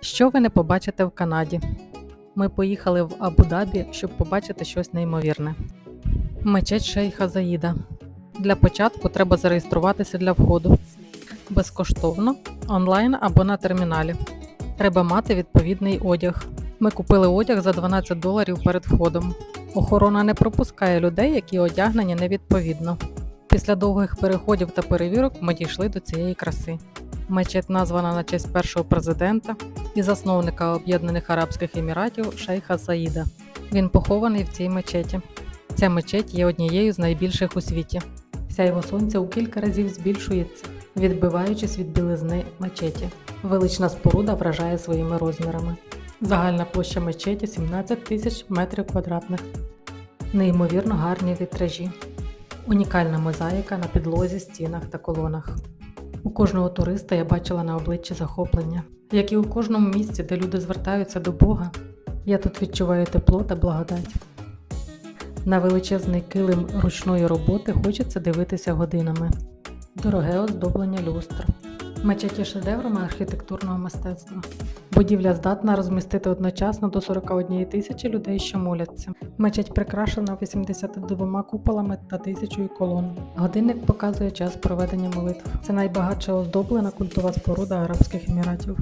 Що ви не побачите в Канаді? Ми поїхали в Абу-Дабі, щоб побачити щось неймовірне. Мечеть Шейха Заїда. Для початку треба зареєструватися для входу. Безкоштовно, онлайн або на терміналі. Треба мати відповідний одяг. Ми купили одяг за 12 доларів перед входом. Охорона не пропускає людей, які одягнені невідповідно. Після довгих переходів та перевірок ми дійшли до цієї краси. Мечеть названа на честь першого президента і засновника Об'єднаних Арабських Еміратів Шейха Саїда. Він похований в цій мечеті. Ця мечеть є однією з найбільших у світі. Сяйво сонця у кілька разів збільшується, відбиваючись від білизни мечеті. Велична споруда вражає своїми розмірами. Загальна площа мечеті 17 тисяч метрів квадратних. Неймовірно гарні вітражі. Унікальна мозаїка на підлозі, стінах та колонах. У кожного туриста я бачила на обличчі захоплення, як і у кожному місці, де люди звертаються до Бога. Я тут відчуваю тепло та благодать. На величезний килим ручної роботи хочеться дивитися годинами. Дороге оздоблення люстр. Мечеть є шедеврами архітектурного мистецтва. Будівля здатна розмістити одночасно до 41 тисячі людей, що моляться. Мечеть прикрашена 82 куполами та тисячою колон. Годинник показує час проведення молитв. Це найбагатша оздоблена культова споруда Арабських Еміратів.